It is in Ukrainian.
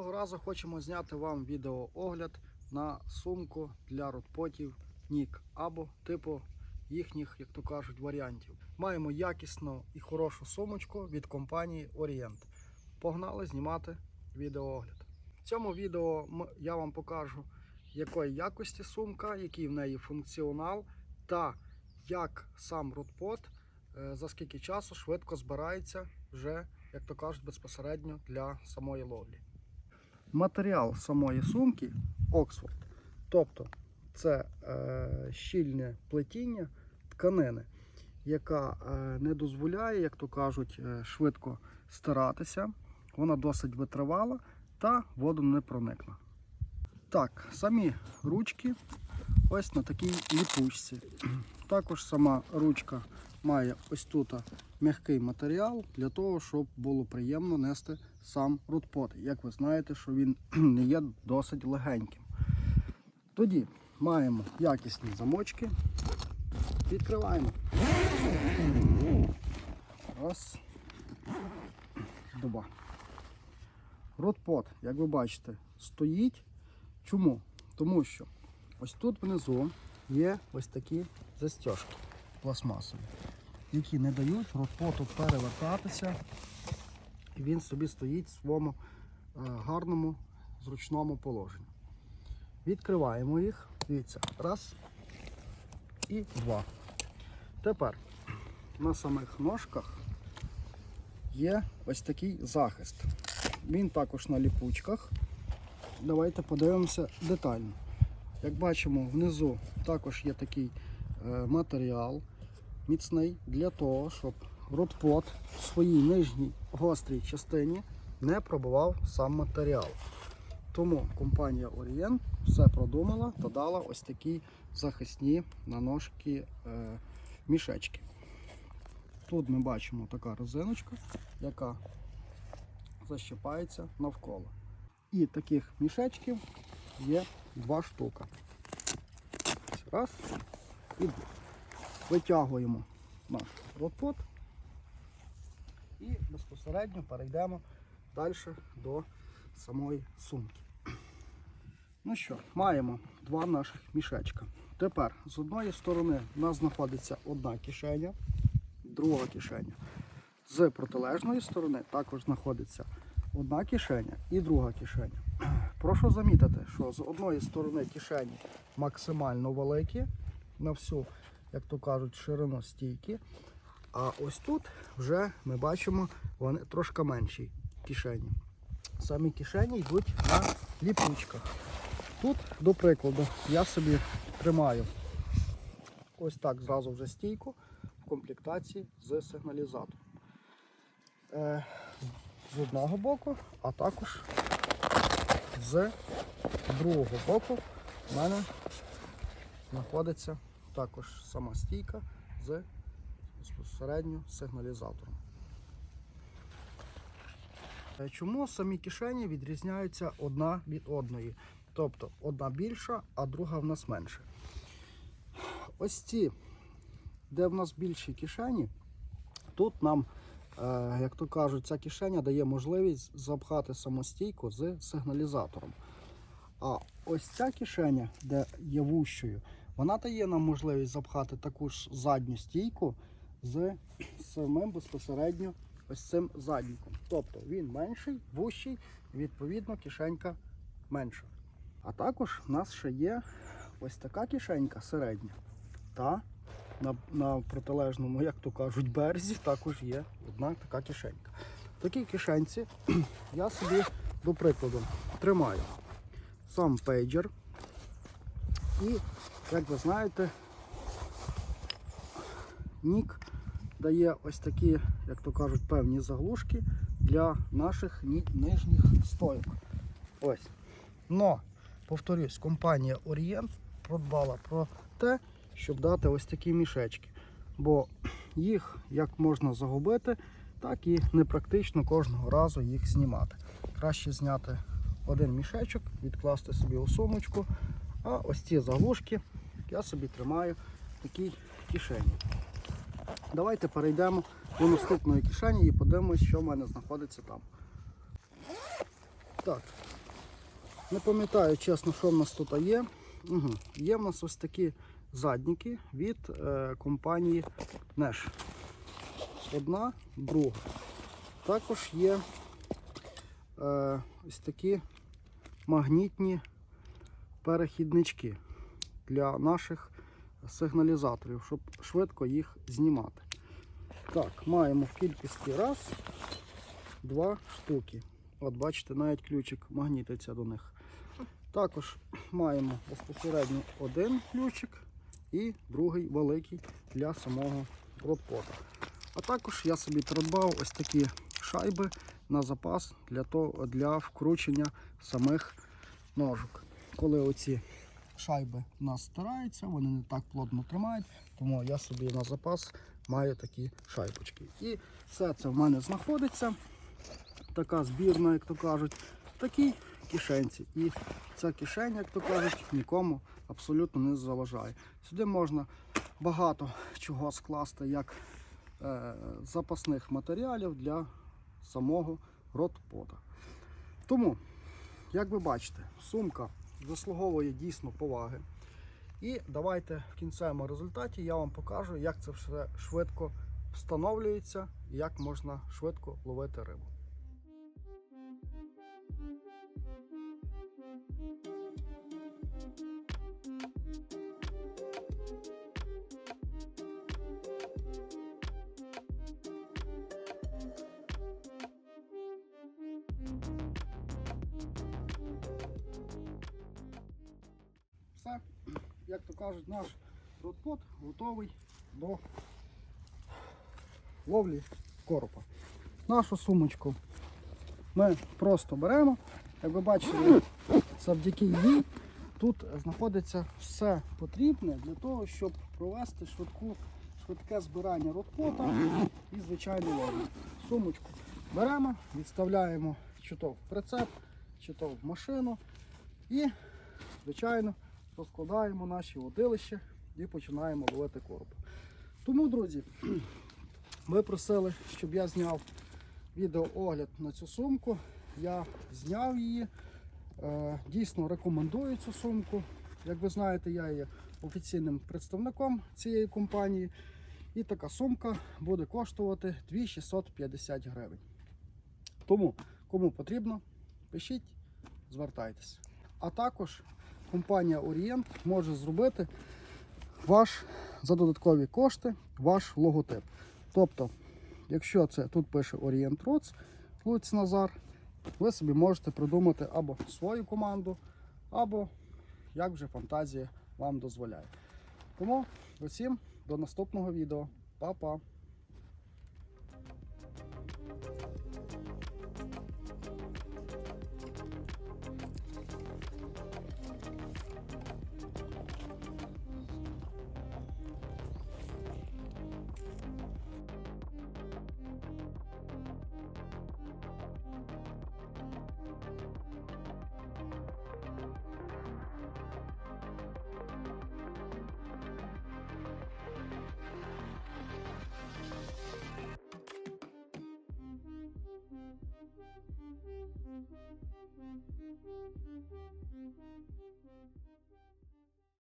Цього разу хочемо зняти вам відеоогляд на сумку для родпотів Нік або типу їхніх, як то кажуть, варіантів. Маємо якісну і хорошу сумочку від компанії Orient. Погнали знімати відеоогляд. В цьому відео я вам покажу, якої якості сумка, який в неї функціонал та як сам родпот е, за скільки часу швидко збирається вже, як то кажуть, безпосередньо для самої ловлі. Матеріал самої сумки Оксфорд. Тобто це е, щільне плетіння тканини, яка е, не дозволяє, як то кажуть, е, швидко стиратися. Вона досить витривала та воду не проникне. Так, самі ручки ось на такій ліпучці. Також сама ручка має ось тут м'який матеріал для того, щоб було приємно нести сам рудпот. Як ви знаєте, що він не є досить легеньким. Тоді маємо якісні замочки. Відкриваємо. Раз. Два. Ротпот, як ви бачите, стоїть. Чому? Тому що ось тут внизу є ось такі застіжки пластмасові, які не дають ротпоту перевертатися. Він собі стоїть в своєму е, гарному зручному положенні. Відкриваємо їх. Дивіться, раз і два. Тепер на самих ножках є ось такий захист. Він також на ліпучках. Давайте подивимося детально. Як бачимо, внизу також є такий е, матеріал міцний для того, щоб ротпот в своїй нижній гострій частині не пробував сам матеріал. Тому компанія Orient все продумала та дала ось такі захисні на ножки е, мішечки. Тут ми бачимо така резиночка, яка защипається навколо. І таких мішечків є два штука. Раз і два. Витягуємо наш ротпот і безпосередньо перейдемо далі до самої сумки. Ну що, маємо два наших мішечка. Тепер з одної сторони у нас знаходиться одна кишеня, друга кишеня. З протилежної сторони також знаходиться одна кишеня і друга кишеня. Прошу замітити, що з одної сторони кишені максимально великі на всю, як то кажуть, ширину стійки. А ось тут вже ми бачимо вони трошки менші кишені. Самі кишені йдуть на ліпучках. Тут, до прикладу, я собі тримаю ось так зразу вже стійку в комплектації з сигналізатором. Е, з одного боку, а також з другого боку в мене знаходиться також сама стійка з безпосередньо сигналізатором. Е, Чому самі кишені відрізняються одна від одної? Тобто одна більша, а друга в нас менша. Ось ці, де в нас більші кишені, тут нам, е, як то кажуть, ця кишеня дає можливість запхати самостійку з сигналізатором. А ось ця кишеня, де є вущою, вона дає нам можливість запхати таку ж задню стійку з самим безпосередньо ось цим задніком. Тобто він менший, вущий, відповідно, кишенька менша. А також в нас ще є ось така кишенька середня. Та на, на протилежному, як то кажуть, березі також є одна така кишенька. В такій кишенці я собі, до прикладу, тримаю сам пейджер. І, як ви знаєте, Нік дає ось такі, як то кажуть, певні заглушки для наших нижніх стойок. Ось. Но, повторюсь, компанія Orient продбала про те, щоб дати ось такі мішечки. Бо їх як можна загубити, так і непрактично кожного разу їх знімати. Краще зняти один мішечок, відкласти собі у сумочку, а ось ці заглушки я собі тримаю в такій кишені. Давайте перейдемо до наступної кишені і подивимось, що в мене знаходиться там. Так, Не пам'ятаю чесно, що в нас тут є. Угу. Є в нас ось такі задніки від е, компанії Nash. Одна, друга. Також є е, ось такі магнітні перехіднички для наших сигналізаторів, щоб швидко їх знімати. Так, маємо в кількості раз, два штуки. От бачите, навіть ключик магнітиться до них. Також маємо безпосередньо один ключик і другий великий для самого родпота. А також я собі придбав ось такі шайби на запас для, того, для вкручення самих ножок. Коли оці шайби у нас стираються, вони не так плотно тримають, тому я собі на запас маю такі шайбочки. І все це в мене знаходиться. Така збірна, як то кажуть, в такій кишенці. І ця кишеня, як то кажуть, нікому абсолютно не заважає. Сюди можна багато чого скласти, як е, запасних матеріалів для самого ротпота. Тому, як ви бачите, сумка заслуговує дійсно поваги. І давайте в кінцевому результаті я вам покажу, як це все швидко встановлюється і як можна швидко ловити рибу. Все, як то кажуть, наш ротпот готовий до ловлі коропа. Нашу сумочку ми просто беремо. Як ви бачите, завдяки їй тут знаходиться все потрібне для того, щоб провести швидку, швидке збирання ротпота і звичайну ловлю. Сумочку беремо, відставляємо чи то в прицеп, чи то в машину і, звичайно, розкладаємо наші водилища і починаємо ловити коропа. Тому, друзі, ви просили, щоб я зняв відеоогляд на цю сумку. Я зняв її. Е, Дійсно рекомендую цю сумку. Як ви знаєте, я є офіційним представником цієї компанії. І така сумка буде коштувати 2650 гривень. Тому, кому потрібно, пишіть, звертайтеся. А також компанія Orient може зробити ваш за додаткові кошти ваш логотип. Тобто, якщо це тут пише Orient Rods, Луць Назар, ви собі можете придумати або свою команду, або як вже фантазія вам дозволяє. Тому усім до наступного відео. Па-па!